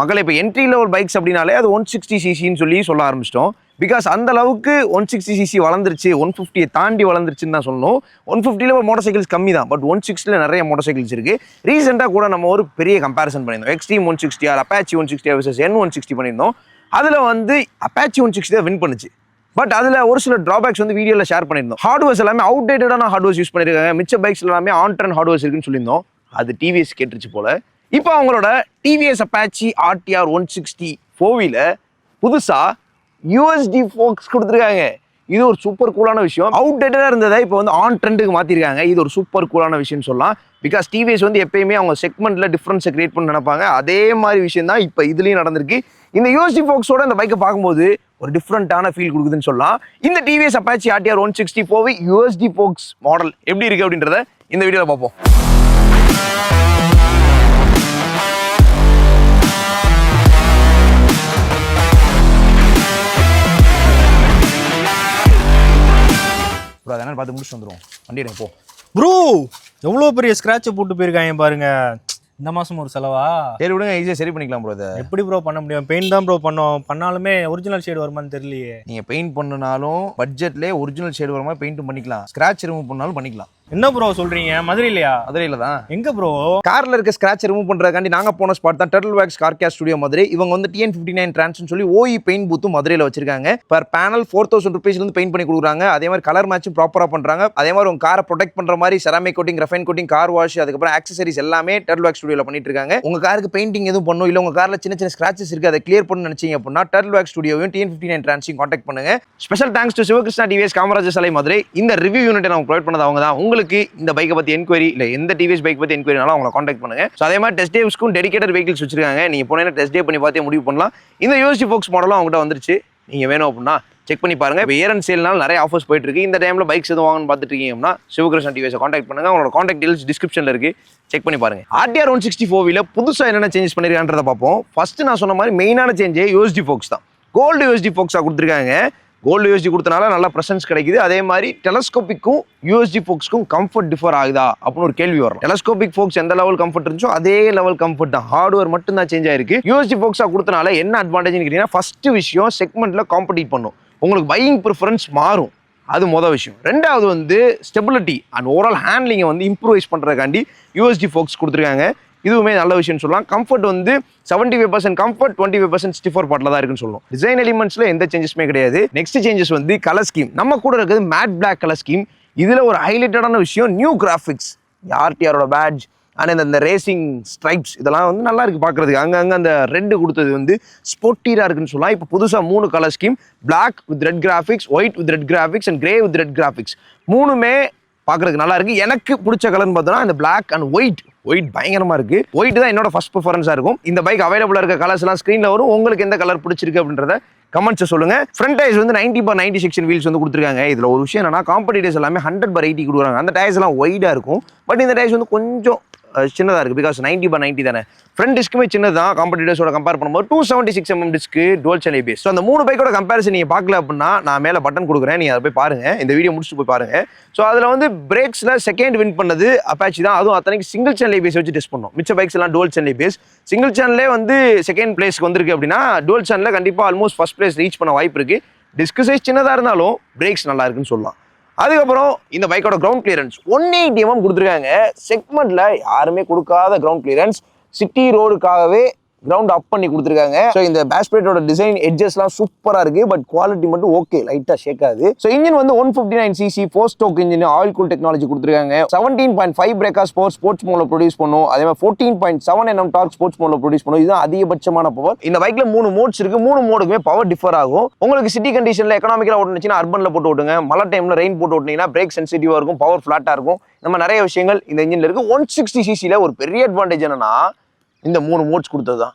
மக்களை இப்போ entry level bikes அப்படின்னாலே அது ஒன் சிக்ஸ்டி சிசின்னு சொல்லி சொல்ல ஆரம்பிச்சிட்டோம். பிகாஸ் அந்த அளவுக்கு ஒன் சிக்ஸ்டி சிசி வளர்ந்துருச்சு ஒன் ஃபிஃப்டியை தாண்டி வளர்ந்துருச்சுன்னு தான் சொல்லணும். ஒன் ஃபிஃப்டியில் மோட்டர் சைக்கிள்ஸ் கம்மி தான் பட் ஒன் சிக்ஸ்டியில் நிறைய மோட்டர் சைக்கிள்ஸ் இருக்குது ரீசெண்டாக கூட நம்ம ஒரு பெரிய கம்பேரிசன் பண்ணியிருந்தோம். Xtreme one sixty R Apache one sixty versus N one sixty பண்ணியிருந்தோம். அதில் வந்து அப்பாச்சி ஒன் சிக்ஸ்டி தான் வின் பண்ணுச்சு. பட் அதில் ஒரு சில ட்ராபேக்ஸ் வந்து வீடியோவில் ஷேர் பண்ணியிருந்தோம். ஹார்ட்வேர்ஸ் எல்லாமே அவுடேட்டடான ஹார்ட்வேர்ஸ் யூஸ் பண்ணியிருக்காங்க. மிச்ச பைக்ஸ் எல்லாமே ஆன் ட்ரெண்ட் ஹார்ட்வேர்ஸ் இருக்குன்னு சொல்லியிருந்தோம். அது டிவிஎஸ் கேட்டுருச்சு போல. இப்போ அவங்களோட TVS Apache RTR one sixty ஃபோவில புதுசாக யூஎஸ்டி ஃபோக்ஸ் கொடுத்துருக்காங்க. இது ஒரு சூப்பர் கூலான விஷயம். அவுடேட்டடாக இருந்ததை இப்போ வந்து ஆன் ட்ரெண்டுக்கு மாற்றிருக்காங்க இது ஒரு சூப்பர் கூலான விஷயம்னு சொல்லலாம். பிகாஸ் டிவிஎஸ் வந்து எப்பயுமே அவங்க செக்மெண்ட்டில் டிஃப்ரென்ஸை கிரியேட் பண்ண நினைப்பாங்க. அதே மாதிரி விஷயம் தான் இப்போ இதுலேயும் நடந்திருக்கு. இந்த யூஎஸ்டி ஃபோக்ஸோட இந்த பைக்கை பார்க்கும்போது ஒரு டிஃப்ரெண்ட்டான ஃபீல் கொடுக்குதுன்னு சொல்லலாம். இந்த TVS Apache RTR one sixty four V USD forks model எப்படி இருக்குது அப்படின்றத இந்த வீடியோவில் பார்ப்போம். ப்ரோ அதனால் பார்த்து முடிச்சுட்டு வந்துடும் வண்டி போ. ப்ரோ எவ்வளோ பெரிய ஸ்க்ராட்சை போட்டு போயிருக்காங்க பாருங்க. இந்த மாசம் ஒரு செலவா? சரி விடுங்க ஈஸியாக சரி பண்ணிக்கலாம் ப்ரோ இதை. எப்படி ப்ரோ பண்ண முடியும்? பெயிண்ட் தான் ப்ரோ பண்ணோம் பண்ணாலுமே ஒரிஜினல் ஷேடு வருமான்னு தெரியலையே. நீங்கள் பெயிண்ட் பண்ணனாலும் பட்ஜெட்லேயே ஒரிஜினல் ஷேடு வர மாதிரி பெயிண்ட் பண்ணிக்கலாம். ஸ்க்ராட்ச் ரிமூவ் பண்ணாலும் பண்ணிக்கலாம். என்ன ப்ரோ சொல்றீங்க? மதுரையிலையா மதுரையில் தான். எங்க ப்ரோ கார்ல இருக்க ஸ்கிராட்ச் ரிமூவ் பண்றதுக்காண்டி நாங்க போன ஸ்பாட் தான் turtle wax car care studio Madurai. இவங்க வந்து டிஎன் ஃபிஃப்டி நைன் ட்ரான்ஸ்னு சொல்லி ஓஇ பெயிண்ட் பூத்தும் மதுரையில் வச்சிருக்காங்க. பர் பேனல் ஃபோர் தௌசண்ட் ருபீஸ்ல இருந்து பெயிண்ட் பண்ணி கொடுக்குறாங்க. அதே மாதிரி கலர் மேட்சும் ப்ராப்பரா பண்றாங்க. அதே மாதிரி உங்க காரை ப்ரொடெக்ட் பண்ற மாதிரி ceramic coating refine coating car wash அதுக்கப்புறம் ஆக்சசரிஸ் எல்லாமே டர்ட்டில் வேக்ஸ் ஸ்டுடியோல பண்ணிட்டு இருக்காங்க. உங்க காருக்கு பெயிண்டிங் எதுவும் பண்ணும்? இல்ல உங்க கார்ல சின்ன சின்ன ஸ்கிராச்சஸ் இருக்கு அதை கிளியர் பண்ணு நினைச்சீங்க அப்படின்னா டர்ட்டில் வேக்ஸ் ஸ்டுடியோவையும் டிஎன் ஃபிஃப்டி நைன் ட்ரான்ஸையும் காண்டாக்ட் பண்ணுங்க. Special thanks to Sivakrishna TVS Kamarajar சாலை மதுரை. இந்த ரிவ்யூ யூனிட்டை நம்ம ப்ரொவைட் பண்ணது அவங்க தான். உங்களுக்கு இந்த பைக்கை பற்றி என்கொயரி இல்லை எந்த டிவிஎஸ் பைக் பற்றி என்கொயரினாலும் அவங்களை காண்டாக்ட் பண்ணுங்க. ஸோ அதே மாதிரி டெஸ்ட் டேவ்ஸ்க்கும் டெடிக்கேட்டட் வெஹிக்கிள்ஸ் வச்சிருக்காங்க. நீங்கள் போனீங்கன்னா டெஸ்ட் டே பண்ணி பார்த்தே முடிவு பண்ணலாம். இந்த யூஎஸ்டி ஃபோக்ஸ் மாடலும் அவங்ககிட்ட வந்துருச்சு. நீங்கள் வேணும் அப்படின்னா செக் பண்ணி பாருங்க. இப்போ இயர் அண்ட் சேல்னால நிறைய ஆஃபர்ஸ் போயிட்டு இருக்கு. இந்த டைம்ல பைக்ஸ் எதுவும் வாங்கன்னு பார்த்துட்டு இருக்கீங்கன்னா சிவகிருஷ்ணன் டிவிஎஸ் காண்டாக்ட் பண்ணுங்க. அவங்களோட காண்டாக்ட் டீல்ஸ் டிஸ்கிரிப்ஷன்ல இருக்கு. செக் பண்ணி பாருங்க. ஆர்டிஆர் ஒன் சிக்ஸ்டி ஃபோவில் புதுசாக என்னென்ன சேஞ்சஸ் பண்ணிருக்கான்றதை பார்ப்போம். ஃபர்ஸ்ட் நான் சொன்ன மாதிரி மெயினான சேஞ்சே யூஎஸ்டி ஃபோக்ஸ் தான். கோல்டு யூஎஸ்டி ஃபோக்ஸாக கொடுத்துருக்காங்க. கோல்டு யூஎஸ்டி கொடுத்தனால நல்லா ப்ரெசன்ஸ் கிடைக்குது. அதே மாதிரி டெலஸ்கோபிக்கும் யூஎஸ்டி ஃபோக்ஸ்க்கும் கம்ஃபர்ட் டிஃபர் ஆகுதா? அப்படின்னு ஒரு கேள்வி வரும். டெலஸ்கோபிக் ஃபோக்ஸ் எந்த லெவல் கம்ஃபர்ட் இருந்துச்சோ அதே லெவல் கம்ஃபர்ட் தான். ஹார்ட்வேர் மட்டும் தான் சேஞ்ச் ஆயிருக்கு யூஎஸ்டி ஃபோக்ஸாக கொடுத்தனால என்ன அட்வான்டேஜ்னு கேட்டீங்கன்னா ஃபர்ஸ்ட் விஷயம் செக்மெண்ட்டில் காம்படிட் பண்ணும். உங்களுக்கு பையிங் ப்ரிஃபரன்ஸ் மாறும். அது மொதல் விஷயம். ரெண்டாவது வந்து ஸ்டெபிலிட்டி அண்ட் ஓவரால் ஹேண்ட்லிங்கை வந்து இம்ப்ரூவைஸ் பண்ணுறதுக்காண்டி யூஎஸ்டி ஃபோக்ஸ் கொடுத்துருக்காங்க. இதுவுமே நல்ல விஷயம்னு சொல்லலாம். கம்ஃபர்ட் வந்து seventy five percent comfort twenty five percent stiffer பாட்டில் தான் இருக்குன்னு சொல்லணும் டிசைன் எலிமெண்ட்ஸில் எந்த சேஞ்சஸுமே கிடையாது. நெக்ஸ்ட் சேஞ்சஸ் வந்து கலர் ஸ்கீம் நம்ம கூட இருக்கிறது மேட் பிளாக் கலர் ஸ்கீம் இதில் ஒரு ஹைலைட்டடான விஷயம் நியூ கிராஃபிக்ஸ் ஆர்டிஆரோட பேட்ச் அண்ட் இந்த- இந்த ரேசிங் ஸ்ட்ரைப்ஸ் இதெல்லாம் வந்து நல்லா இருக்குது பார்க்குறதுக்கு. அங்கங்கே அந்த ரெட்டு கொடுத்தது வந்து ஸ்போர்ட்டீராக இருக்குன்னு சொல்லலாம். இப்போ புதுசாக மூணு colour scheme black with red graphics white with red graphics and grey with red graphics மூணுமே பார்க்குறதுக்கு நல்லா இருக்குது எனக்கு பிடிச்ச கலர்னு பார்த்தோன்னா இந்த பிளாக் அண்ட் ஒயிட் ஒயிட் பயங்கரமா இருக்கு. ஒயிட் தான் என்னோட ஃபர்ஸ்ட் ப்ரிஃபரன்ஸாக இருக்கும். இந்த பைக் அவைலபிளாக இருக்க கலர்ஸ் எல்லாம் ஸ்க்ரீனில் வரும். உங்களுக்கு எந்த கலர் பிடிச்சிருக்கு அப்படின்றத கமெண்ட்ஸ் சொல்லுங்க. ஃப்ரண்ட் டயர்ஸ் வந்து 90 பர் நைன்டி செக்ஷன் வீல்ஸ் வந்து கொடுத்துருக்காங்க. இதுல ஒரு விஷயம் என்னன்னா காம்படிட்டர்ஸ் எல்லாமே ஹண்ட்ரட் பார் எயிட்டி கொடுக்குறாங்க. அந்த டயர்ஸ் எல்லாம் ஒய்டா இருக்கும். பட் இந்த டயர்ஸ் வந்து கொஞ்சம் சின்னதாக இருக்குது பிகாஸ் நைன்ட்டி பை நைன்ட்டி தானே. ஃப்ரண்ட் டிஸ்க்குமே சின்னது தான் காம்படிட்டர்ஸோட கம்பேர் பண்ணும்போது two seventy six MM disc dual channel base so அந்த மூணு பைக்கோட கம்பேரிசன் நீங்கள் பார்க்கல அப்படின்னா நான் மேலே பட்டன் கொடுக்குறேன். நீங்கள் அதை போய் பாருங்கள் இந்த வீடியோ முடிச்சுட்டு போய் பாருங்கள் ஸோ அதில் வந்து பிரேக்ஸில் செகண்ட் வின் பண்ணது அப்பாச்சி தான். அதுவும் அத்தனைக்கு சிங்கிள் சேனல் பேஸ் வச்சு டெஸ்ட் பண்ணோம். மிச்ச பைக்ஸ் எல்லாம் டுவல் சேனல் பேஸ் சிங்கிள் சேனலே வந்து செகண்ட் பிளேஸ்க்கு வந்திருக்கு அப்படின்னா டுவல் சேனலில் கண்டிப்பாக ஆல்மோஸ்ட் ஃபஸ்ட் பிளேஸ் ரீச் பண்ண வாய்ப்பு இருக்குது டிஸ்க் சைஸ் சின்னதாக இருந்தாலும் பிரேக்ஸ் நல்லா இருக்குன்னு சொல்லலாம். அதுக்கப்புறம் இந்த பைக்கோட ground clearance one eighty MM கொடுத்துருக்காங்க. செக்மெண்ட்டில் யாருமே கொடுக்காத கிரவுண்ட் கிளியரன்ஸ் சிட்டி ரோடுக்காகவே கிரவுண்ட் அப் பண்ணி கொடுத்துருக்காங்க. ஸோ இந்த பேஸ்பிளேட்டோட டிசைன் எட்ஜஸ்லாம் சூப்பராக இருக்குது பட் குவாலிட்டி மட்டும் ஓகே லைட்டாக ஷேக்காது ஸோ இன்ஜின் வந்து one fifty nine CC four stroke engine oil cool technology கொடுத்துருக்காங்க செவன்டீன் பாயிண்ட் ஃபைவ் பிரேக்கா ஸ்போர்ட்ஸ் ஸ்போர்ட்ஸ் மோடில் ப்ரொடியூஸ் பண்ணும். அதே மாதிரி fourteen point seven NM torque sports மோடில் ப்ரொடியூஸ் பண்ணும். இதுதான் அதிகபட்சமான பவர் இந்த பைக்கில் மூணு மோட்ஸ் இருக்கு. மூணு மோடுக்குமே பவர் டிஃபர் ஆகும். உங்களுக்கு சிட்டி கண்டிஷனில் எக்கனாமிக்கலாக ஓட்டுனுச்சுன்னா அர்பனில் போட்டு ஓட்டுங்க. மழை டைம்ல ரெயின் போட்டு ஓட்டினீங்கன்னா பிரேக் சென்சிட்டிவாக இருக்கும். பவர் ஃப்ளாட்டாக இருக்கும். நம்ம நிறைய விஷயங்கள் இந்த இன்ஜினில் இருக்குது ஒன் சிக்ஸ்டி சிசியில் ஒரு பெரிய அட்வான்டேஜ் என்னன்னா இந்த மூணு மோட்ஸ் கொடுத்தது தான்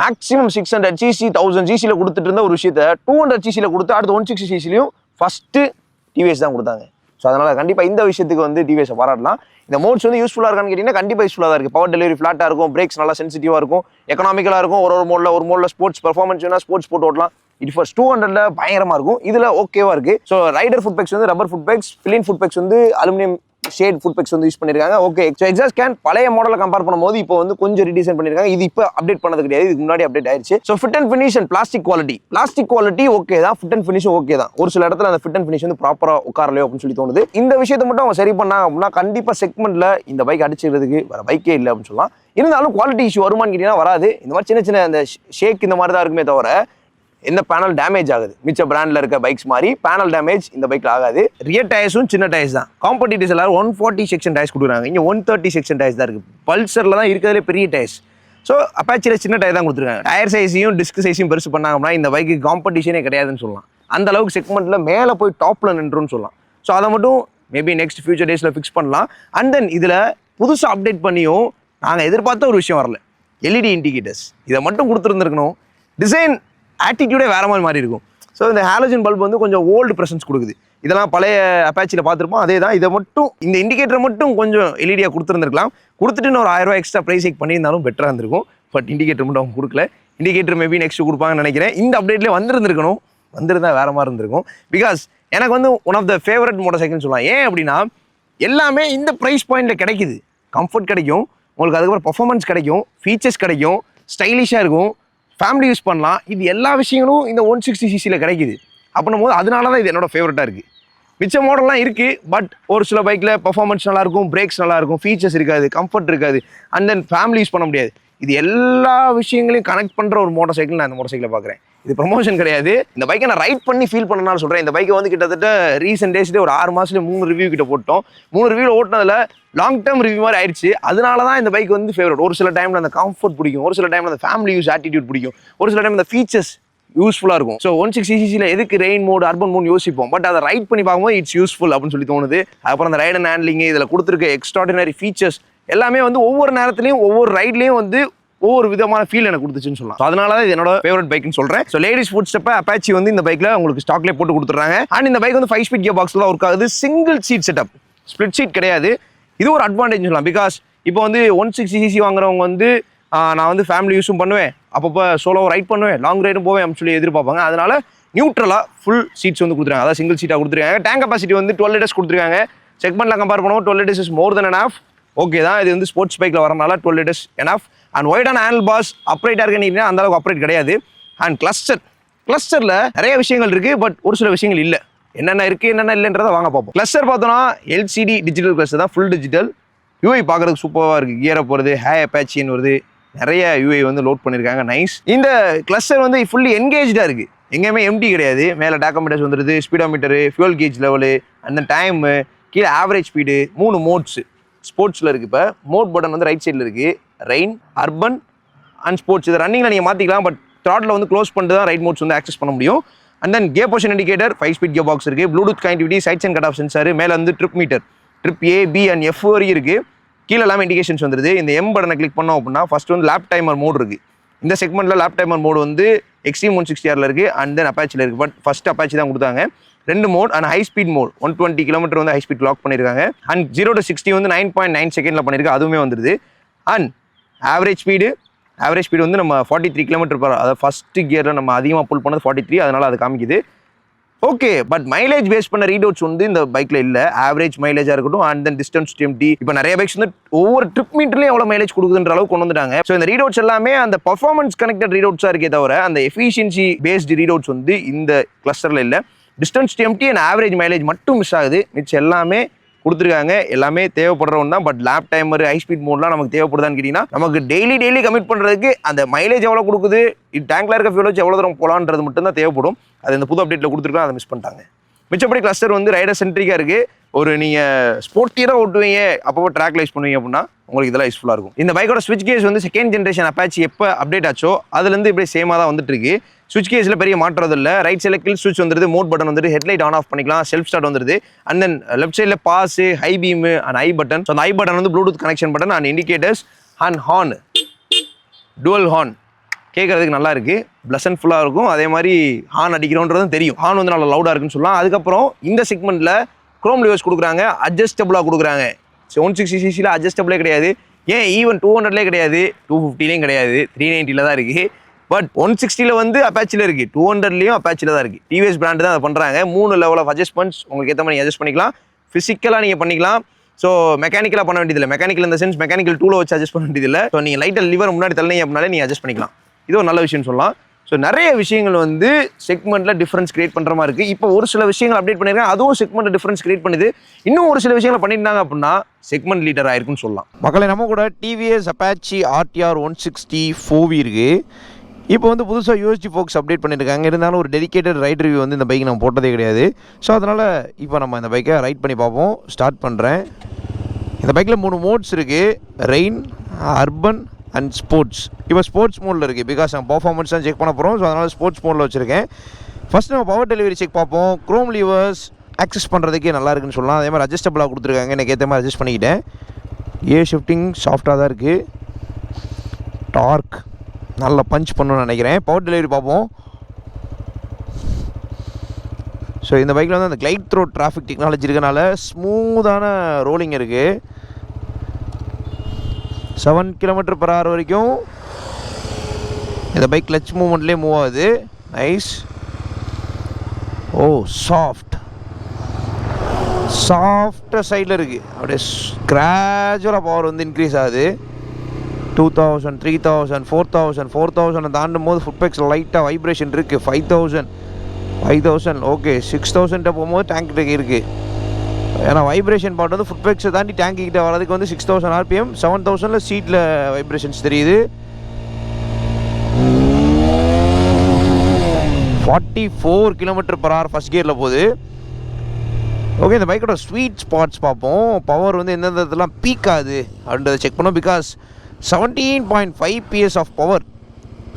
maximum six hundred CC thousand சிசியில் கொடுத்துட்டு இருந்த ஒரு விஷயத்த டூ ஹண்ட்ரட் சிசியில் கொடுத்து அடுத்து ஒன் சிக்ஸ்டி சிசிலையும் ஃபஸ்ட்டு டிவிஎஸ் தான் கொடுத்தாங்க. ஸோ அதனால் கண்டிப்பாக இந்த விஷயத்துக்கு வந்து டிவிஎஸை பாராட்டலாம். இந்த மோட்ஸ் வந்து யூஸ்ஃபுல்லாக இருக்கான்னு கேட்டிங்கன்னா கண்டிப்பாக யூஸ்ஃபுல்லாக தான் இருக்குது பவர் டெலிவரி ஃப்ளாட்டாக இருக்கும் பிரேக்ஸ் நல்லா சென்சிட்டிவாக இருக்கும் எக்கனாமிக்கலாக இருக்கும். ஒரு ஒரு மோடில் ஒரு மோடில் ஸ்போர்ட்ஸ் பர்ஃபார்மன்ஸ் வேணால் ஸ்போர்ட்ஸ் போட்டு ஓட்டலாம். இது ஃபர்ஸ்ட் டூ ஹண்ட்ரட்ல பயங்கரமாக இருக்கும். இதில் ஓகேவாக இருக்குது ஸோ ரைடர் ஃபுட் பேக்ஸ் வந்து rubber foot pegs பிளின் foot pegs வந்து அலுமினியம் ஷேட் ஃபுட் பெக்ஸ் வந்து யூஸ் பண்ணியிருக்காங்க ஓகே ஸோ எக்ஸாஸ்ட் கேன் பழைய மாடலை கம்பேர் பண்ணும்போது இப்போ வந்து கொஞ்சம் ரிடிசைன் பண்ணியிருக்காங்க இது இப்போ அப்டேட் பண்ணது கிடையாது. இதுக்கு முன்னாடி அப்டேட் ஆயிருச்சு. So fit and finish and plastic quality plastic quality okay தான். ஃபிட் அண்ட் ஃபினிஷும் ஓகே தான். ஒரு சில இடத்துல அந்த ஃபிட் அண்ட் ஃபினிஷ் வந்து ப்ராப்பராக உட்காரலையோ அப்படின்னு சொல்லி தோணுது. இந்த விஷயத்தை மட்டும் அவங்க சரி பண்ணாங்க அப்படின்னா கண்டிப்பாக செக்மெண்ட்டில் இந்த பைக் அடிச்சிக்கிறதுக்கு வேறு பைக்கே இல்லை அப்படின்னு சொல்லலாம். இருந்தாலும் குவாலிட்டி இஷ்யூ வருமான்னு கேட்டீங்கன்னா வராது. இந்த மாதிரி சின்ன சின்ன அந்த ஷேக் இந்த மாதிரி தான் இருக்குமே தவிர எந்த பேனல் டேமேஜ் ஆகுது. மிச்ச பிராண்டில் இருக்க பைக்ஸ் மாதிரி பேனல் டேமேஜ் இந்த பைக்கில் ஆகாது. ரியர் டயர்ஸும் சின்ன டயர்ஸ் தான். காம்படிட்டர்ஸ் எல்லாரும் ஒன் ஃபார்ட்டி செக்ஷன் டயர்ஸ் கொடுக்குறாங்க. இங்கே ஒன் தேர்ட்டி செக்ஷன் டயர்ஸ் தான் இருக்குது பல்சரில் தான் இருக்கிறதுலே பெரிய டயர்ஸ் ஸோ அப்பாச்சியில் சின்ன டயர் தான் கொடுத்துருக்காங்க. டயர் சைஸையும் டிஸ்க் சைஸையும் பெருசு பண்ணாங்கன்னா இந்த பைக்கு காம்படிஷனே கிடையாதுன்னு சொல்லலாம். அந்த அளவுக்கு செக்மெண்ட்டில் மேலே போய் டாப்பில் நின்றுன்னு சொல்லலாம். ஸோ அதை மட்டும் மேபி நெக்ஸ்ட் ஃபியூச்சர் டேஸில் ஃபிக்ஸ் பண்ணலாம். அண்ட் தென் இதில் புதுசாக அப்டேட் பண்ணியும் நாங்கள் எதிர்பார்த்த ஒரு விஷயம் வரல. எல்இடி இண்டிகேட்டர்ஸ் இதை மட்டும் கொடுத்துருந்துருக்கணும். டிசைன் ஆட்டிடியூடே வேறு மாதிரி மாறி இருக்கும் ஸோ இந்த ஹாலஜன் பல்ப் வந்து கொஞ்சம் ஓல்டு ப்ரெசன்ஸ் கொடுக்குது. இதெல்லாம் பழைய அப்பாச்சியில் பார்த்துருப்போம் அதே தான் இதை மட்டும் இந்த இண்டிகேட்டர் மட்டும் கொஞ்சம் எல்இடியாக கொடுத்துருந்துருக்கலாம். கொடுத்துட்டு ஒரு ஆயிரம் ரூபாய் எக்ஸ்ட்ரா ப்ரைஸ் ஹைக் பண்ணியிருந்தாலும் பெட்டராக இருந்திருக்கும். பட் இண்டிகேட்டர் மட்டும் அவங்க கொடுக்கல. இண்டிகேட்டர் மேபி நெக்ஸ்ட் கொடுப்பாங்கன்னு நினைக்கிறேன். இந்த அப்டேட்லேயே வந்திருந்திருக்கணும். வந்திருந்தா வேறு மாதிரி இருந்திருக்கும். பிகாஸ் எனக்கு வந்து one of the favourite motor சைக்கிள்னு சொல்லலாம். ஏன் அப்படின்னா எல்லாமே இந்த ப்ரைஸ் பாயிண்டில் கிடைக்குது. கம்ஃபர்ட் கிடைக்கும். உங்களுக்கு அதுக்கப்புறம் பர்ஃபார்மன்ஸ் கிடைக்கும். ஃபீச்சர்ஸ் கிடைக்கும். ஸ்டைலிஷாக இருக்கும். ஃபேமிலி யூஸ் பண்ணலாம். இது எல்லா விஷயங்களும் இந்த ஒன் சிக்ஸ்டி சிசியில் கிடைக்குது. அப்படின்னும் போது அதனால தான் இது என்னோடய ஃபேவரட்டாக இருக்குது மிச்ச மாடல்லாம் இருக்குது பட் ஒரு சில பைக்கில் பர்ஃபார்மன்ஸ் நல்லாயிருக்கும் பிரேக்ஸ் நல்லாயிருக்கும் ஃபீச்சர்ஸ் இருக்காது கம்ஃபர்ட் இருக்காது அண்ட் தென் ஃபேமிலி யூஸ் பண்ண முடியாது. இது எல்லா விஷயங்களையும் கனெக்ட் பண்ணுற ஒரு மோட்டர் சைக்கிள் நான் இந்த மோட்டர் சைக்கிளை பார்க்குறேன். இது ப்ரொமோஷன் கிடையாது. இந்த பைக்கை நான் ரைட் பண்ணி ஃபீல் பண்ணனால சொல்கிறேன் இந்த பைக்கை வந்து கிட்டத்தட்ட ரீசெண்ட் டேஸ்லேயே ஒரு ஆறு மாதத்துலேயே மூணு ரிவ்யூ கிட்ட போட்டோம். மூணு ரிவ்யூவில் ஓட்டினதில் லாங் டேர்ம் ரிவ்யூ மாதிரி ஆயிடுச்சு. அதனால தான் இந்த பைக் வந்து ஃபேவரட் ஒரு சில டைமில் அந்த கம்ஃபர்ட் பிடிக்கும். ஒரு சில டைமில் அந்த ஃபேமிலி யூஸ் ஆட்டிடியூட் பிடிக்கும். ஒரு சில டைம் அந்த ஃபீச்சர்ஸ் யூஸ்ஃபுல்லாக இருக்கும். ஸோ ஒன் சிக்ஸ் சிசியில் எதுக்கு ரெயின் மோடு அர்பன் மோட் யோசிப்போம். பட் அதை ரைட் பண்ணி பார்க்கும்போது இட்ஸ் யூஸ்ஃபுல் அப்படின்னு சொல்லி தோணுது. அப்புறம் அந்த ரைட் அண்ட் ஹேண்ட்லிங் இதில் கொடுத்துருக்க எக்ஸ்ட்ராடினரி ஃபீச்சர்ஸ் எல்லாமே வந்து ஒவ்வொரு நேரத்துலையும் ஒவ்வொரு ரைட்லையும் வந்து ஒவ்வொரு விதமான ஃபீல் எனக்கு கொடுத்துச்சுன்னு சொல்லலாம். அதனால தான் இது என்னோட ஃபேவரட் பைக்னு சொல்கிறேன் ஸோ லேடிஸ் ஃபுட் ஸ்டெப்பை அப்பாச்சி வந்து இந்த பைக்கில் உங்களுக்கு ஸ்டாக்லேயே போட்டு கொடுத்துறாங்க அண்ட் இந்த பைக் வந்து ஃபைவ் ஸ்பீட் கியர் பாக்ஸில் ஒர்க் ஆகுது. Single seat setup split seat கிடையாது. இது ஒரு அட்வான்டேஜ் சொல்லலாம். பிகாஸ் இப்போ வந்து ஒன் சிக்ஸ்டி சிசி வாங்குறவங்க வந்து நான் வந்து ஃபேமிலி யூஸும் பண்ணுவேன். அப்பப்போ சோலோவை ரைட் பண்ணுவேன். லாங் ரைடும் போவேன் அப்படின்னு சொல்லி எதிர்பார்ப்பாங்க. அதனால நியூட்ரலாக ஃபுல் சீட்ஸ் வந்து கொடுத்துருக்காங்க. அதாவது சிங்கிள் சீட்டாக கொடுத்துருக்காங்க. டேங்க் கெப்பாசிட்டி வந்து டுவெல் லிட்டர்ஸ் கொடுத்துருக்காங்க. செக்மெண்ட்டில் கம்பேர் பண்ணுவோம் twelve litres is more than enough. Okay தான். இது வந்து ஸ்போர்ட்ஸ் பைக்கில் வரனால டுவெல் லிட்டர்ஸ் ஆஃப் அண்ட் ஒய்டான ஹேண்டில் பாஸ் அப்ரைட்டாக இருக்குன்னு அந்த அளவுக்கு அப்ரைட் கிடையாது. அண்ட் கிளஸ்டர் கிளஸ்டரில் நிறைய விஷயங்கள் இருக்குது பட் ஒரு சில விஷயங்கள் இல்லை. என்னென்ன இருக்குது என்னென்ன இல்லைன்றதை வாங்க பார்ப்போம். கிளஸ்டர் பார்த்தோன்னா எல்சிடி டிஜிட்டல் கிளஸ்டர் தான் ஃபுல் டிஜிட்டல் யூஐ பார்க்குறதுக்கு சூப்பராக இருக்குது கியரை போகிறது ஹே அப்பாச்சின்னு வருது. நிறைய யூஐ வந்து லோட் பண்ணியிருக்காங்க நைஸ் இந்த கிளஸ்டர் வந்து ஃபுல்லி என்கேஜாக இருக்குது எங்கேயுமே எம்டி கிடையாது. மேலே டாக்குமெண்டர்ஸ் வந்துடுது ஸ்பீடோமீட்டரு ஃபியூல் கேஜ் லெவலு அந்த டைமு கீழே ஆவரேஜ் ஸ்பீடு மூணு மோட்ஸு ஸ்போர்ட்ஸில் இருக்குது இப்போ. மோட் பட்டன் வந்து ரைட் சைடில் இருக்குது ரெயின் அர்பன் அண்ட் ஸ்போர்ட்ஸ் இது ரன்னிங்கில் நீங்கள் மாற்றிக்கலாம் பட் த்ராட்டில் வந்து க்ளோஸ் பண்ணிட்டு தான் ரைட் மோட்ஸ் வந்து ஆக்சஸ் பண்ண முடியும். And then K position indicator five speed K box இருக்குது Bluetooth connectivity sides and cut off sensor மேலே வந்து trip meter trip A B and F வரையும் இருக்குது கீழே எல்லாமே இண்டிகேஷன்ஸ் வந்துருது. இந்த எம் பட்டனை கிளிக் பண்ணோம் அப்படின்னா ஃபர்ஸ்ட் வந்து லேப் டைமர் மோட் இருக்குது இந்த செக்மெண்ட்டில் லேப் டைமர் மோடு வந்து எக்ஸ்ட்ரீம் ஒன் சிக்ஸ்டி ஆரில் இருக்குது அண்ட் தென் அப்பாச்சில் இருக்குது பட் ஃபஸ்ட் அப்பாச்சி தான் கொடுத்தாங்க. ரெண்டு mode and high speed mode one twenty kilometre வந்து ஹை ஸ்பீட் லாக் பண்ணியிருக்காங்க அண்ட் ஜீரோ டு சிக்ஸ்டி வந்து நைன் பாயிண்ட் நைன் செகண்டில் பண்ணியிருக்கு அதுவுமே வந்துருது. And average speed average speed வந்து நம்ம ஃபார்ட்டி த்ரீ கிலோமீட்டர் பர் அதாவது ஃபஸ்ட்டு கியரில் நம்ம அதிகமாக புல் பண்ணது ஃபார்ட்டி த்ரீ அதனால் அது காமிக்குது. ஓகே பட் மைலேஜ் பேஸ் பண்ண ரீடவுட்ஸ் வந்து இந்த பைக்கில் இல்லை. ஆவரேஜ் மைலேஜாக இருக்கட்டும் அண்ட் தென் டிஸ்டன்ஸ் டிஎம்டி இப்போ நிறைய பைக்ஸ் வந்து ஒவ்வொரு ட்ரிப் மீட்டர்லேயும் எவ்வளோ மைலேஜ் கொடுக்குதுன்ற அளவுக்கு கொண்டு வந்துட்டாங்க. ஸோ இந்த ரீடவுட்ஸ் எல்லாமே அந்த பர்ஃபார்மன்ஸ் கனெக்டட் அவுட்ஸாக இருக்கே தவிர அந்த எஃபிஷியன்சி பேஸ்டு ரீடவுட்ஸ் வந்து இந்த கிளஸ்டரில் இல்லை. Distance DMT and average mileage மட்டும் மிஸ் ஆகுது. மிச்சம் எல்லாமே கொடுத்துருக்காங்க. எல்லாமே தேவைப்படுற தான். But lap timer high speed மோட்லாம் நமக்கு தேவைப்படுதான்னு கேட்டிங்கன்னா நமக்கு டெய்லி டெய்லி கமிட் பண்ணுறதுக்கு அந்த மைலேஜ் எவ்வளோ கொடுக்குது டேங்க்ல இருக்க ஃபியூல் வச்சு எவ்வளோ தூரம் போகலான்றது மட்டும் தான் தேவைப்படும். அது இந்த புது அப்டேட்டில் கொடுத்துருக்கோம் அதை மிஸ் பண்ணிட்டாங்க. மிச்சப்படி கிளஸ்டர் வந்து ரைடர் சென்ட்ரிக்காக இருக்குது ஒரு நீங்கள் ஸ்போர்ட்டியராக ஓட்டுவீங்க அப்பப்போ ட்ராக்ல யூஸ் பண்ணுவீங்க அப்படின்னா உங்களுக்கு இதெல்லாம் யூஸ்ஃபுல்லாக இருக்கும். இந்த பைக்கோட ஸ்விட்ச் கேஸ் வந்து செகண்ட் ஜென்ரேஷன் அப்பாச்சி எப்போ அப்டேட் ஆச்சோ அதுலேருந்து இப்படி சேமாக தான் வந்துட்டு இருக்கு. சுவிச் கேஸில் பெரிய மாற்றம் இல்லை ரைட் சைடில் கில் சுவிச் வந்துருது. மோட் பட்டன் வந்துட்டு ஹெட்லைட் ஆன் ஆஃப் பண்ணிக்கலாம். செல்ஃப் ஸ்டார்ட் வந்துருது. அண்ட் தென் லெஃப்ட் சைடில் pass high beam and I button so அந்த ஐ பட்டன் வந்து Bluetooth connection button and indicators and horn dual horn கேட்கறதுக்கு நல்லா இருக்கு. பிளசன்ட் ஃபுல்லாக இருக்கும். அதே மாதிரி ஹார்ன் அடிக்கிறோன்றதும் தெரியும். ஹார்ன் வந்து நல்லா லவுடாக இருக்குன்னு சொல்லலாம். அதுக்கப்புறம் இந்த செக்மெண்ட்டில் குரோம் லிவர்ஸ் கொடுக்குறாங்க. அட்ஜஸ்டபுளாக கொடுக்குறாங்க. ஒன் சிக்ஸ்டி சிசியில் அட்ஜஸ்டபிளே கிடையாது. ஏன் ஈவன் டூ ஹண்ட்ரட்லேயே கிடையாது? டூ ஃபிஃப்டிலையும் கிடையாது. த்ரீ நைன்ட்டியில் தான் இருக்குது பட் ஒன் சிக்ஸ்டியில் வந்து அப்பாச்சியில் இருக்குது டூ ஹண்ட்ரட்லேயும் அப்பாச்சியில் தான் இருக்குது டிவிஎஸ் பிராண்டு தான் அதை பண்ணுறாங்க மூணு லெவல் ஆஃப் அட்ஜஸ்ட்மெண்ட்ஸ் உங்களுக்கு ஏற்ற மாதிரி அட்ஜஸ்ட் பண்ணிக்கலாம். ஃபிசிக்கலாக நீங்கள் பண்ணிக்கலாம். ஸோ மெக்கானிக்கலாக பண்ண வேண்டியதில்லை. மெக்கானிக்கல் இந்த சென்ஸ் மெக்கானிக்கல் டூலை வச்சு அட்ஜஸ்ட் பண்ண வேண்டியதில்லை. ஸோ நீங்கள் லைட்டாக லிவர் முன்னாடி தள்ளினீங்க அப்படின்னாலே நீங்கள் அட்ஜஸ்ட் பண்ணிக்கலாம். இது ஒரு நல்ல விஷயம்னு சொல்லலாம். ஸோ நிறைய விஷயங்கள் வந்து செக்மெண்ட்டில் டிஃப்ரென்ஸ் கிரியேட் பண்ணுற மாதிரி இருக்குது இப்போ ஒரு சில விஷயங்கள் அப்டேட் பண்ணியிருக்கேன் அதுவும் செக்மெண்ட்டில் டிஃப்ரென்ஸ் கிரியேட் பண்ணுது. இன்னும் ஒரு சில விஷயங்களை பண்ணியிருந்தாங்க அப்படின்னா செக்மெண்ட் லீடர் ஆயிருக்குன்னு சொல்லலாம். மக்களை நம்ம கூட TVS Apache RTR one sixty four V இருக்குது இப்போ வந்து புதுசாக யூஎஸ்டி ஃபோக்ஸ் அப்டேட் பண்ணியிருக்காங்க. இருந்தாலும் ஒரு டெடிகேட்டட் ரைட் ரிவ்யூ வந்து இந்த பைக் நம்ம போட்டதே கிடையாது. ஸோ அதனால் இப்போ நம்ம இந்த பைக்கை ரைட் பண்ணி பார்ப்போம். ஸ்டார்ட் பண்ணுறேன் இந்த பைக்கில் மூணு மோட்ஸ் இருக்குது ரெயின் அர்பன் அண்ட் ஸ்போர்ட்ஸ் இப்போ ஸ்போர்ட்ஸ் மோடில் இருக்குது பிகாஸ் நான் பர்ஃபார்மன்ஸ் தான் செக் பண்ண போகிறோம் ஸோ அதனால் ஸ்போர்ட்ஸ் மோடில் வச்சுருக்கேன். ஃபஸ்ட் நம்ம பவர் டெலிவரி செக் பார்ப்போம். க்ரோம் லீவர்ஸ் ஆக்சஸ் பண்ணுறதுக்கே நல்லா இருக்குன்னு சொல்லலாம். அதே மாதிரி அட்ஜஸ்டபிளாக கொடுத்துருக்காங்க. எனக்கு ஏற்ற மாதிரி அட்ஜஸ்ட் பண்ணிக்கிட்டேன். ஏ ஷிஃப்டிங் சாஃப்டாக தான் இருக்குது டார்க் நல்லா பஞ்ச் பண்ணணும்னு நினைக்கிறேன். பவர் டெலிவரி பார்ப்போம். ஸோ இந்த பைக்கில் வந்து அந்த கிளைட் த்ரோ டிராஃபிக் டெக்னாலஜி இருக்கனால ஸ்மூத்தான ரோலிங் இருக்குது செவன் கிலோமீட்டர் பர் hour வரைக்கும் இந்த பைக் கிளச் மூமெண்ட்லேயே மூவ் ஆகுது. நைஸ் ஓ சாஃப்ட் சாஃப்டாக சைடில் இருக்குது அப்படியே கிராஜுவலாக பவர் வந்து இன்க்ரீஸ் ஆகுது. Two thousand three thousand four thousand four thousand தாண்டும் போது ஃபுட் பேக்ஸ் லைட்டாக வைப்ரேஷன் இருக்குது five thousand five thousand okay six தௌசண்ட்டை போகும்போது டேங்க் இருக்குது ஏன்னா வைப்ரேஷன் பார்ட் வந்து ஃபுட் பேக்ஸை தாண்டி டேங்க் கிட்ட வரதுக்கு வந்து சிக்ஸ் தௌசண்ட் ஆர்பிஎம் செவன் தௌசண்டில் சீட்டில் வைப்ரேஷன்ஸ் தெரியுது. Forty four kilometre per hour first கியரில் போகுது. ஓகே இந்த பைக்கோட ஸ்வீட் ஸ்பாட்ஸ் பார்ப்போம். பவர் வந்து எந்தெந்த இதெல்லாம் பீக் ஆகுது அப்படின்றத செக் பண்ணோம் because seventeen point five PS of power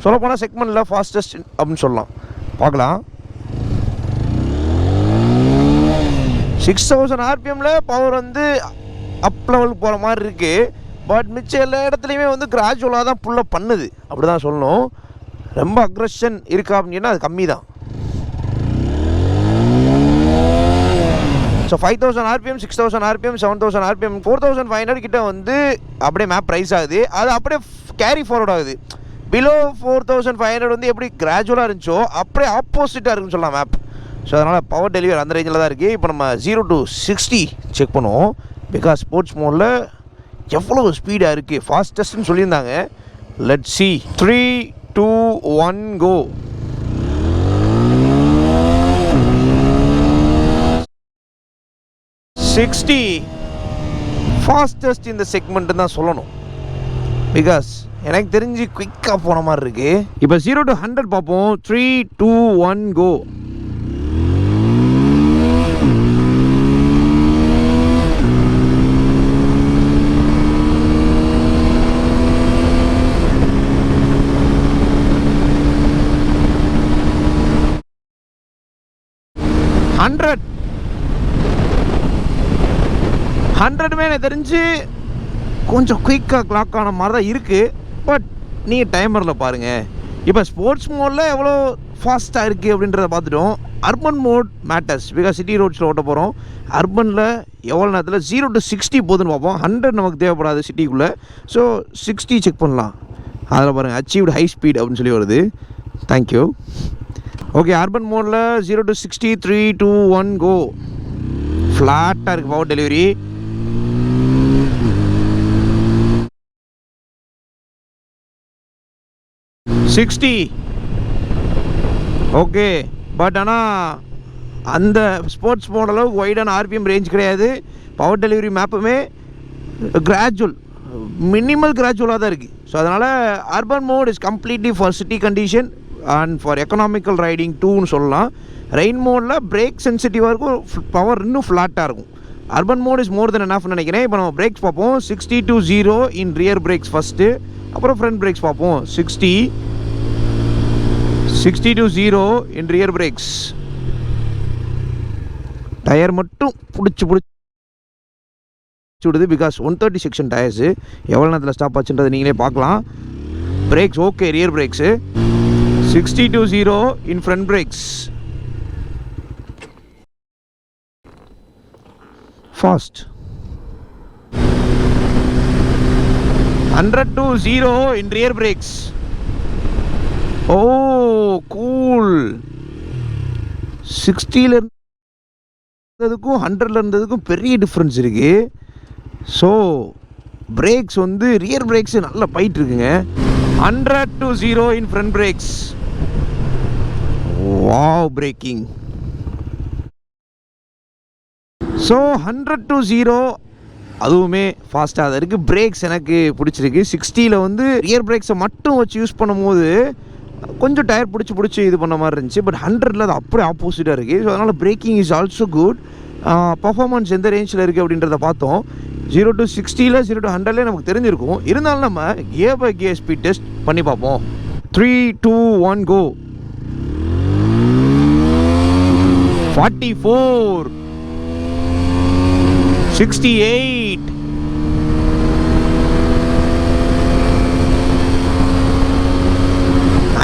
சொல்லப்போனால் செக்மெண்ட்டில் ஃபாஸ்டஸ்ட் அப்படின்னு சொல்லலாம். பார்க்கலாம். சிக்ஸ் தௌசண்ட் ஆர்பிஎம்மில் பவர் வந்து அப் லெவலுக்கு போகிற மாதிரி இருக்குது பட் மிச்சம் எல்லா இடத்துலையுமே வந்து கிராஜுவலாக தான் புல்லப் பண்ணுது. அப்படி தான் சொல்லணும். ரொம்ப அக்ரஷன் இருக்கா அப்படின்னா அது கம்மி தான் so five thousand RPM six thousand RPM seven thousand RPM four thousand five hundred கிட்ட வந்து அப்படியே மேப் ப்ரைஸ் ஆகுது. அது அப்படியே கேரி ஃபார்வர்ட் ஆகுது. Below four thousand five hundred வந்து எப்படி கிராஜுவலாக இருந்துச்சோ அப்படியே ஆப்போசிட்டாக இருக்குன்னு சொல்லலாம் மேப் ஸோ அதனால் பவர் டெலிவரி அந்த ரேஞ்சில் தான் இருக்குது இப்போ நம்ம ஜீரோ டு சிக்ஸ்டி செக் பண்ணுவோம். பிகாஸ் ஸ்போர்ட்ஸ் மோடில் எவ்வளோ ஸ்பீடாக இருக்குது ஃபாஸ்டஸ்ட்னு சொல்லியிருந்தாங்க. Let see three two one go sixty fastest இந்த செக்மெண்ட் தான் சொல்லணும். பிகாஸ் எனக்கு தெரிஞ்சு குயிக்காக போன மாதிரி இருக்கு. இப்போ ஜீரோ டு ஹண்ட்ரட் பார்ப்போம். Three two one go hundred ஹண்ட்ரடுமே எனக்கு தெரிஞ்சு கொஞ்சம் குயிக்காக கிளாக் ஆன மாதிரி தான் இருக்குது பட் நீங்கள் டைமரில் பாருங்கள் இப்போ ஸ்போர்ட்ஸ் மோடில் எவ்வளோ ஃபாஸ்ட்டாக இருக்குது அப்படின்றத பார்த்துட்டோம். Urban mode matters because city ரோட்ஸில் ஓட்ட போகிறோம் அர்பனில் எவ்வளோ நேரத்தில்? ஜீரோ டு சிக்ஸ்டி போகுதுன்னு பார்ப்போம். ஹண்ட்ரட் நமக்கு தேவைப்படாது சிட்டிக்குள்ளே. ஸோ சிக்ஸ்டி செக் பண்ணலாம். அதில் பாருங்கள் அச்சீவ்டு ஹை ஸ்பீட் அப்படின்னு சொல்லி வருது. தேங்க்யூ ஓகே அர்பன் மோடில் zero to sixty three two one go ஃப்ளாட்டாக இருக்குது power delivery sixty okay but ஆனால் அந்த ஸ்போர்ட்ஸ் போன அளவுக்கு ஒய்டான ஆர்பிஎம் ரேஞ்ச் கிடையாது. பவர் டெலிவரி மேப்புமே கிராஜுவல் மினிமல் கிராஜுவலாக தான் இருக்குது ஸோ அதனால் urban mode is completely for city condition and for economical riding டூன்னு சொல்லலாம். ரெயின் மோடில் பிரேக் சென்சிட்டிவாக இருக்கும் பவர் இன்னும் ஃப்ளாட்டாக இருக்கும். Urban mode is more than எனாஃப்னு நினைக்கிறேன். இப்போ நம்ம பிரேக்ஸ் பார்ப்போம். Sixty to zero in rear brakes first அப்புறம் ஃப்ரண்ட் பிரேக்ஸ் பார்ப்போம். Sixty sixty to zero in rear brakes tyre மட்டும் பிடிச்சி பிடிச்சி விடுது because one thirty section tyres எவ்வளோ நேரத்தில் ஸ்டாப் ஆச்சுன்றதை நீங்களே பார்க்கலாம். Brakes okay rear brakes sixty to zero in front brakes fast hundred to zero in rear brakes oh cool சிக்ஸ்டியில் இருந்ததுக்கும் ஹண்ட்ரடில் இருந்ததுக்கும் பெரிய டிஃப்ரென்ஸ் இருக்குது ஸோ பிரேக்ஸ் வந்து ரியர் பிரேக்ஸ் நல்லா போயிட்டு இருக்குங்க hundred to zero in front brakes wow braking so hundred to zero அதுவுமே ஃபாஸ்ட்டாக தான் இருக்குது பிரேக்ஸ் எனக்கு பிடிச்சிருக்கு. சிக்ஸ்டியில் வந்து ரியர் பிரேக்ஸை மட்டும் வச்சு யூஸ் பண்ணும்போது கொஞ்சம் டயர் பிடிச்சி பிடிச்சி இது பண்ண மாதிரி இருந்துச்சு. பட் ஹண்ட்ரட்ல அது அப்படியே ஆப்போசிட்டாக இருக்குது ஸோ அதனால் braking is also good performance எந்த ரேஞ்சில் இருக்குது அப்படின்றத பார்த்தோம். ஜீரோ டு சிக்ஸ்டியில் ஜீரோ டு ஹண்ட்ரட்லேயே நமக்கு தெரிஞ்சிருக்கும். இருந்தாலும் நம்ம gear by gear speed test பண்ணி பார்ப்போம். Three two one go forty four sixty eight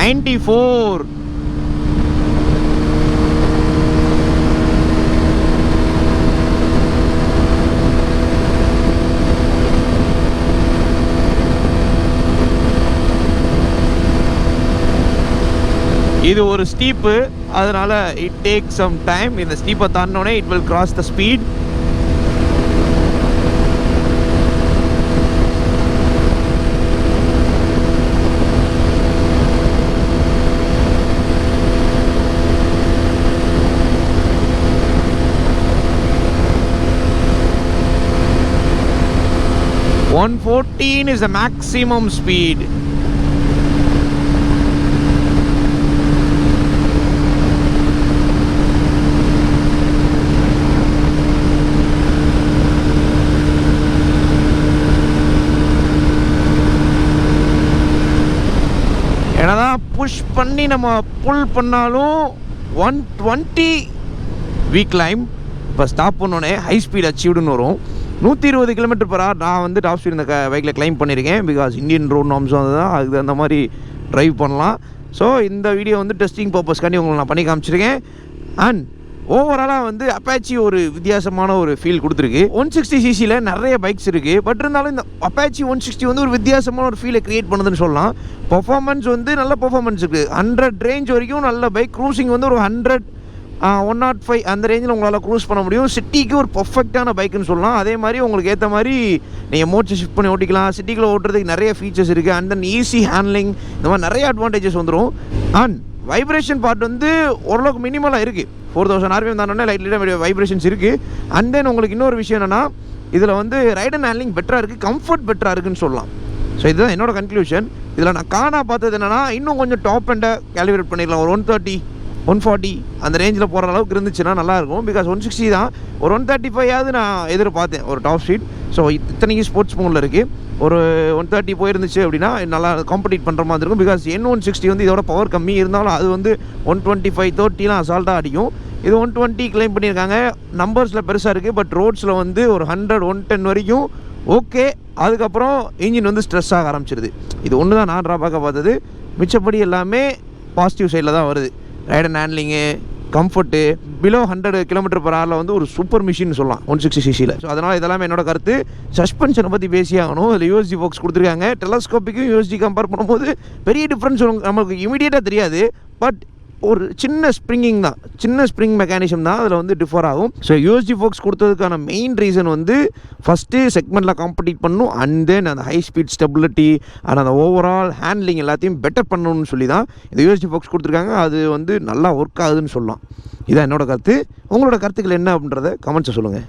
68 94 இது ஒரு ஸ்டீப்பு அதனால இட் டேக் சம் டைம் இந்த ஸ்டீப்பை தாண்டினோடனே it will cross the speed One fourteen is the maximum speed. என்னதான் புஷ் பண்ணி நம்ம புல் பண்ணாலும் ஒன் டுவெண்ட்டி வீக் கிளைம் இப்போ ஸ்டாப் பண்ணோடனே ஹை ஸ்பீட் அச்சீவ்டுன்னு வரும் நூற்றி இருபது கிலோமீட்டர் பர் ஹவர் நான் வந்து டாப் ஸ்பீட் இந்த க பைக்கில் கிளைம் பண்ணியிருக்கேன் பிகாஸ் இந்தியன் ரோட் நாம்ஸும் அதுதான். அதுக்கு அந்த மாதிரி ட்ரைவ் பண்ணலாம். ஸோ இந்த வீடியோ வந்து டெஸ்டிங் பர்பஸ்க்காண்டி உங்களுக்கு நான் பண்ணி காமிச்சிருக்கேன். அண்ட் ஓவராலாக வந்து அப்பாச்சி ஒரு வித்தியாசமான ஒரு ஃபீல் கொடுத்துருக்கு. ஒன் சிக்ஸ்டி சிசியில் நிறைய பைக்ஸ் இருக்குது பட் இருந்தாலும் இந்த அப்பாச்சி ஒன் சிக்ஸ்டி வந்து ஒரு வித்தியாசமான ஒரு ஃபீலை க்ரியேட் பண்ணுதுன்னு சொல்லலாம். பர்ஃபார்மன்ஸ் வந்து நல்ல பர்ஃபார்மன்ஸ் இருக்குது ஹண்ட்ரட் ரேஞ்ச் வரைக்கும் நல்ல பைக் க்ரூசிங் வந்து ஒரு ஹண்ட்ரட் ஒன் நாட் ஃபைவ் அந்த ரேஞ்சில் உங்களால் க்ரூஸ் பண்ண முடியும். சிட்டிக்கு ஒரு பர்ஃபெக்டான பைக்குன்னு சொல்லலாம். அதே மாதிரி உங்களுக்கு ஏற்ற மாதிரி நீங்கள் மோட்ஸ் ஷிஃப்ட் பண்ணி ஓட்டிக்கலாம். சிட்டிக்குள்ளே ஓட்டுறதுக்கு நிறைய ஃபீச்சர்ஸ் இருக்குது அண்ட் தென் ஈஸி ஹேண்ட்லிங் இந்த மாதிரி நிறைய அட்வான்டேஜஸ் வந்துடும் அண்ட் வைப்ரேஷன் பார்ட் வந்து ஓரளவுக்கு மினிமலாக இருக்குது ஃபோர் தௌசண்ட் ஆர்பிஎம் தானே லைட் லைட்டாக வைப்ரேஷன்ஸ் இருக்குது அண்ட் தென் உங்களுக்கு இன்னொரு விஷயம் என்னென்னா இதில் வந்து ரைட் அண்ட் ஹேண்ட்லிங் பெட்டராக இருக்குது கம்ஃபர்ட் பெட்டராக இருக்குன்னு சொல்லலாம். ஸோ இதுதான் என்னோட கன்க்ளூஷன் இதில் நான் காணா பார்த்தது என்னென்னா இன்னும் கொஞ்சம் டாப் அண்டை கேல்குலேட் பண்ணிடலாம். ஒரு ஒன் தேர்ட்டி ஒன் ஃபார்ட்டி அந்த ரேஞ்சில் போகிற அளவுக்கு இருந்துச்சுன்னா நல்லாயிருக்கும். பிகாஸ் ஒன் சிக்ஸ்டி தான். ஒரு ஒன் தேர்ட்டி ஃபைவாவது நான் எதிர்பார்த்தேன். ஒரு டாப் ஸ்பீட் ஸோ இத்தனைக்கு ஸ்போர்ட்ஸ் மோனில் இருக்குது ஒரு ஒன் தேர்ட்டி போயிருந்துச்சு அப்படின்னா நல்லா காம்படிட் பண்ணுற மாதிரி இருக்கும். பிகாஸ் என் ஒன் சிக்ஸ்டி வந்து இதோட பவர் கம்மி. இருந்தாலும் அது வந்து ஒன் டுவெண்ட்டி ஃபைவ் தேர்ட்டிலாம் அசால்ட்டாக அடிக்கும். இது ஒன் டுவெண்ட்டி கிளைம் பண்ணியிருக்காங்க. நம்பர்ஸில் பெருசாக இருக்குது பட் ரோட்ஸில் வந்து ஒரு ஹண்ட்ரட் ஒன் டென் வரைக்கும் ஓகே அதுக்கப்புறம் இன்ஜின் வந்து ஸ்ட்ரெஸ் ஆக ஆரம்பிச்சிருது. இது ஒன்று தான் நான் ட்ராபேக்காக பார்த்தது. மிச்சப்படி எல்லாமே பாசிட்டிவ் சைடில் தான் வருது. Ride and handling comfort below hundred kilometre per ஹவரில் வந்து ஒரு சூப்பர் மிஷின் சொல்லலாம் ஒன் சிக்ஸ்டி சிசியில் ஸோ அதனால் இதெல்லாம் என்னோட கருத்து. சஸ்பென்ஷனை பற்றி பேசியாகணும் இதில் யூஎஸ்டி ஃபோக்ஸ் கொடுத்துருக்காங்க. டெலஸ்கோப்பிக்கும் யூஎஸ்டி கம்பேர் பண்ணும்போது பெரிய டிஃப்ரென்ஸ் நமக்கு இமீடியட்டாக தெரியாது. பட் ஒரு சின்ன ஸ்ப்ரிங்கிங் தான். சின்ன ஸ்ப்ரிங் மெக்கானிசம் தான் அதில் வந்து டிஃபர் ஆகும். ஸோ யூஎஸ்டி ஃபோக்ஸ் கொடுத்ததுக்கான மெயின் ரீசன் வந்து ஃபஸ்ட்டு செக்மெண்ட்டில் காம்படிட் பண்ணணும் அண்ட் தென் அந்த ஹை ஸ்பீட் ஸ்டெபிலிட்டி அண்ட் அந்த ஓவரால் ஹேண்ட்லிங் எல்லாத்தையும் பெட்டர் பண்ணணும்னு சொல்லி தான் இந்த யூஎஸ்டி ஃபோக்ஸ் கொடுத்துருக்காங்க. அது வந்து நல்லா ஒர்க் ஆகுதுன்னு சொல்லலாம். இதான் என்னோட கருத்து. உங்களோட கருத்துக்கள் என்ன அப்படின்றத கமெண்ட்ஸை சொல்லுங்கள்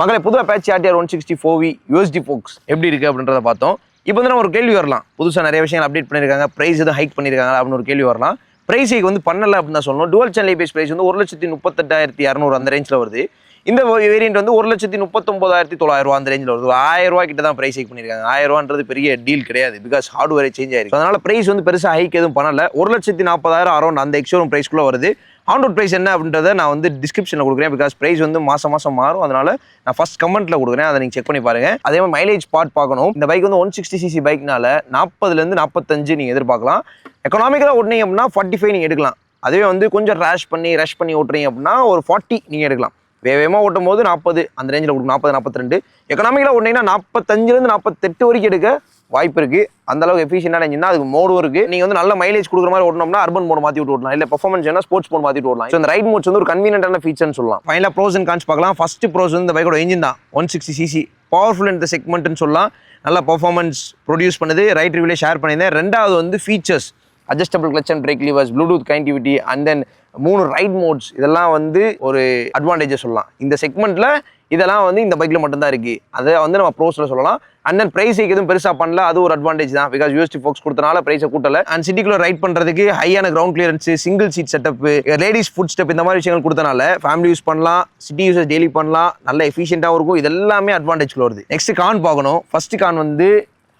மகளே புது Apache RTR one sixty four V USD forks எப்படி இருக்குது அப்படின்றத பார்த்தோம். இப்போ வந்து நம்ம ஒரு கேள்வி வரலாம். புதுசாக நிறைய விஷயங்கள் அப்டேட் பண்ணியிருக்காங்க. ப்ரைஸ் எதுவும் ஹைக் பண்ணியிருக்காங்க அப்படின்னு ஒரு கேள்வி வரலாம். ப்ரைஸ் வந்து பண்ணலை அப்படின்னு தான் சொல்லணும். டுவல் சேனல் பேஸ் ப்ரைஸ் வந்து ஒரு லட்சத்தி முப்பத்தெட்டாயிரத்தி இரநூறு அந்த ரேஞ்சில் வருது. இந்த வேரியன்ட் வந்து ஒரு லட்சத்தி முப்பத்தொம்போதாயிரத்தி தொள்ளாயிரம் அந்த ரேஞ்சில் வருது. ஆயிரம் ரூபா கிட்ட தான் ப்ரைஸ் ஹைக் பண்ணியிருக்காங்க ஆயிரம் ரூபான்றது பெரிய டீல் கிடையாது. பிகாஸ் ஹார்ட்வேர் சேஞ்ச் ஆயிருக்கு. அதனால ப்ரைஸ் வந்து பெருசாக ஹைக் எதுவும் பண்ணல. ஒரு லட்சத்தி நாற்பதாயிரம் அரௌண்ட் அந்த எக்ஸோரூம் ப்ரைஸ்க்குள்ளே வருது. ஆன் ப்ரைஸ் என்ன அப்படின்றத நான் வந்து டிஸ்கிரிப்ஷனில் கொடுக்குறேன். பிகாஸ் ப்ரைஸ் வந்து மாதம் மாதம் மாறும். அதனால் நான் ஃபர்ஸ்ட் கமெண்ட்டில் கொடுக்குறேன். அதை நீங்கள் செக் பண்ணி பாருங்கள் அதே மாதிரி மைலேஜ் பார்ட் பார்க்கணும். இந்த பைக் வந்து ஒன் சிக்ஸ்டி சிசி பைக்னால நாற்பதுலேருந்து நாற்பத்தஞ்சு நீங்கள் எதிர்பார்க்கலாம். எக்கனாமிக்கலாக ஓட்டினீங்க அப்படின்னா ஃபார்ட்டி ஃபைவ் நீங்கள் எடுக்கலாம். அதுவே வந்து கொஞ்சம் ரேஷ் பண்ணி ரஷ் பண்ணி ஓட்டுறீங்க அப்படின்னா ஒரு ஃபார்ட்டி நீங்கள் எடுக்கலாம். வேகமாக ஓட்டும் போது நாற்பது அந்த ரேஞ்சில் கொடுக்கும் நாற்பது நாற்பத்தி ரெண்டு எக்கனாமிக்கலாக ஓட்டினீங்கன்னா நாற்பத்தஞ்சுலேருந்து நாற்பத்தெட்டு வரைக்கும் எடுக்க வாய்ப்பு இருக்குது அந்த அளவுக்கு எஃபிஷியண்டான அதுக்கு அது மோடும் இருக்குது நீங்கள் வந்து நல்ல மைலேஜ் கொடுக்குற மாதிரி ஓட்டணும்னா அர்பன் மோட் மாற்றி விட்டு ஓடலாம் இல்லை பர்ஃபார்மன்ஸ் என்ன ஸ்போர்ட்ஸ் மோட் மாற்றி ஓடலாம் ஸோ இந்த ரைட் மோட்ஸ் வந்து ஒரு கன்வீனியன்டான ஃபீச்சர்னு சொல்லலாம். ஃபைனலாக ப்ரோஸ் அண்ட் கான்ஸ் பார்க்கலாம். ஃபர்ஸ்ட் ப்ரோஸ் வந்து இந்த பைக்கோட இன்ஜின் தான். ஒன் சிக்ஸ்டி சிசி பவர்ஃபுல் இந்த செக்மெண்ட்னு சொல்லலாம். நல்லா பர்ஃபார்மன்ஸ் ப்ரொடியூஸ் பண்ணுது. ரைட் ரிவியூலே ஷேர் பண்ணியிருந்தேன். ரெண்டாவது வந்து features adjustable clutch and brake levers Bluetooth connectivity and then மூணு ரைட் மோட்ஸ் இதெல்லாம் வந்து ஒரு அட்வான்டேஜஸ் சொல்லலாம். இந்த செக்மெண்ட்டில் இதெல்லாம் வந்து இந்த பைக்கில் மட்டும்தான் இருக்குது அதை வந்து நம்ம ப்ரோஸில் சொல்லலாம். அண்ட் தென் ப்ரைஸ் எதுவும் பெருசாக பண்ணல. அது ஒரு அட்வான்டேஜ் தான். பிகாஸ் யூஎஸ்டி ஃபோக்ஸ் கொடுத்தனால ப்ரைஸை கூட்டல. அண்ட் சிட்டிக்குள்ளே ரைட் பண்ணுறதுக்கு ஹையான ground clearance single seat setup ladies foot step இந்த மாதிரி விஷயங்கள் கொடுத்தனால ஃபேமிலி யூஸ் பண்ணலாம். சிட்டி யூஸஸ் டெய்லி பண்ணலாம். நல்ல எஃபிஷியண்ட்டாகவும் இருக்கும். இது எல்லாமே அட்வான்டேஜ்ல வருது. நெக்ஸ்ட் கான் பார்க்கணும். ஃபர்ஸ்ட் கான் வந்து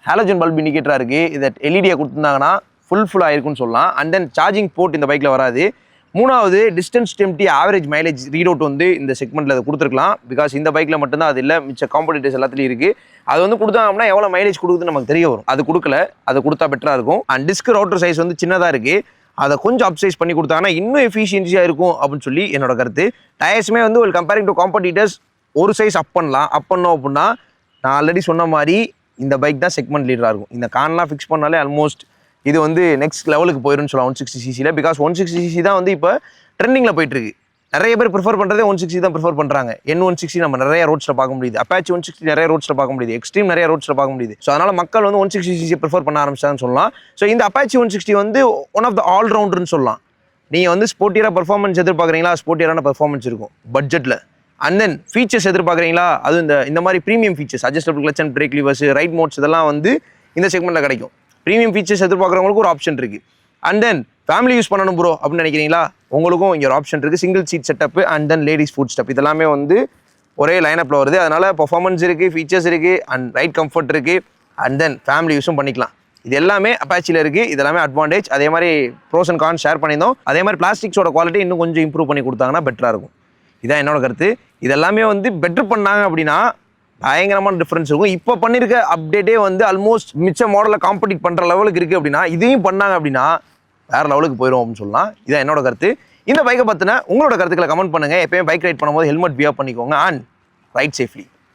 ஹாலஜன் பல்ப் இண்டிகேட்டராக இருக்குது இதை எல்இடியை கொடுத்துருந்தாங்கன்னா ஃபுல் ஃபுல் ஆயிருக்கும்னு சொல்லலாம். அண்ட் தென் சார்ஜிங் போர்ட் இந்த பைக்கில் வராது. மூணாவது டிஸ்டன்ஸ் டெம்டி ஆவரேஜ் மைலேஜ் ரீட் அவுட் வந்து இந்த செக்மெண்ட்டில் அதை கொடுத்துருக்கலாம். பிகாஸ் இந்த பைக்கில் மட்டும்தான் அது இல்லை மிச்ச காம்படிட்டர்ஸ் எல்லாத்துலையும் இருக்குது அது வந்து கொடுத்தாங்கன்னா எவ்வளோ மைலேஜ் கொடுக்குதுன்னு நமக்கு தெரிய வரும். அது கொடுக்கல அது கொடுத்தா பெட்டராக இருக்கும். அண்ட் டிஸ்க் ரவுட்டர் சைஸ் வந்து சின்னதாக இருக்குது அதை கொஞ்சம் அப்சைஸ் பண்ணி கொடுத்தாங்கன்னா இன்னும் எஃபிஷியன்சியாக இருக்கும் அப்படின்னு சொல்லி என்னோட கருத்து. டயர்ஸுமே வந்து ஒரு கம்பேரிங் டு காம்படிட்டர்ஸ் ஒரு சைஸ் அப் பண்ணலாம். அப் பண்ணோம் அப்படின்னா நான் ஆல்ரெடி சொன்ன மாதிரி இந்த பைக் தான் செக்மெண்ட் லீடராக இருக்கும். இந்த கான்லாம் ஃபிக்ஸ் பண்ணாலே ஆல்மோஸ்ட் இது வந்து நெக்ஸ்ட் லெவலுக்கு போயிரும்னு சொல்லலாம் ஒன் சிக்ஸ்டி சிசியில் பிகாஸ் ஒன் சிக்ஸ்டி சிசி தான் வந்து இப்போ ட்ரெண்டிங்கில் போயிட்டுருக்கு நிறைய பேர் ப்ரிஃபர் பண்ணுறதே ஒன் சிக்ஸ்டி தான் ப்ரிஃபர் பண்ணுறாங்க என் ஒன் சிக்ஸ்டி நம்ம நிறைய ரோட்ஸில் பார்க்க முடியுது. அப்பாச்சி ஒன் சிக்ஸ்டி நிறைய ரோட்ஸில் பார்க்க முடியுது. எக்ஸ்ட்ரீம் நிறைய ரோட்ஸில் பார்க்க முடியுது. ஸோ அதனால் மக்கள் வந்து ஒன் சிக்ஸ்டி சிசி ப்ரிஃபர் பண்ண ஆரம்பிச்சாங்கன்னு சொல்லலாம். ஸோ இந்த அப்பாச்சி ஒன் சிக்ஸ்டி வந்து ஒன் ஆஃப் த ஆல்ரவுண்டர்னு சொல்லலாம். நீங்கள் வந்து ஸ்போர்ட்டியராக பர்ஃபார்மன்ஸ் எதிர்பார்க்குறீங்களா? ஸ்போர்ட்டியரான பர்ஃபார்மன்ஸ் இருக்கும். பட்ஜெட்டில் அண்ட் தென் ஃபீச்சர்ஸ் எதிர்பார்க்குறீங்களா? அது இந்த இந்த மாதிரி premium features adjustable clutch and brake levers ride modes இதெல்லாம் வந்து இந்த செக்மெண்ட்டில் கிடைக்கும். ப்ரீமியம் ஃபீச்சர்ஸ் எதிர்பார்க்குறவங்களுக்கு ஒரு ஆப்ஷன் இருக்குது அண்ட் தென் ஃபேமிலி யூஸ் பண்ணணும் ப்ரோ அப்படின்னு நினைக்கிறீங்களா? உங்களுக்கும் இங்கே ஒரு ஆப்ஷன் இருக்குது single seat setup and then ladies foot step இதெல்லாமே வந்து ஒரே லைனப்பில் வருது. அதனால் பர்ஃபார்மன்ஸ் இருக்குது ஃபீச்சர்ஸ் இருக்குது அண்ட் ரைட் கம்ஃபர்ட் இருக்குது அண்ட் தென் ஃபேமிலி யூஸும் பண்ணிக்கலாம். இது எல்லாமே அப்பாச்சியில் இருக்குது இது எல்லாமே அட்வான்டேஜ் அதே மாதிரி ப்ரோஸ் அண்ட் கான் ஷேர் பண்ணியிருந்தோம். அதே மாதிரி பிளாஸ்டிக்ஸோட குவாலிட்டி இன்னும் கொஞ்சம் இம்ப்ரூவ் பண்ணி கொடுத்தாங்கன்னா பெட்டராக இருக்கும். இதான் என்னோட கருத்து. இதெல்லாமே வந்து பெட்டர் பண்ணாங்க அப்படின்னா பயங்கரமான டிஃப்ரென்ஸ் இருக்கும். இப்போ பண்ணியிருக்க அப்டேட்டே வந்து ஆல்மோஸ்ட் மிச்ச மாடலில் காம்படிட் பண்ணுற லெவலுக்கு இருக்குது அப்படின்னா இதையும் பண்ணாங்க அப்படின்னா வேறு லெவலுக்கு போயிடும் அப்படின்னு சொல்லலாம். இதான் என்னோட கருத்து. இந்த பைக்கை பற்றின உங்களோட கருத்துக்களை கமெண்ட் பண்ணுங்கள் எப்பயும் பைக் ரைட் பண்ணும்போது ஹெல்மெட் பியா பண்ணிக்கோங்க. And right safely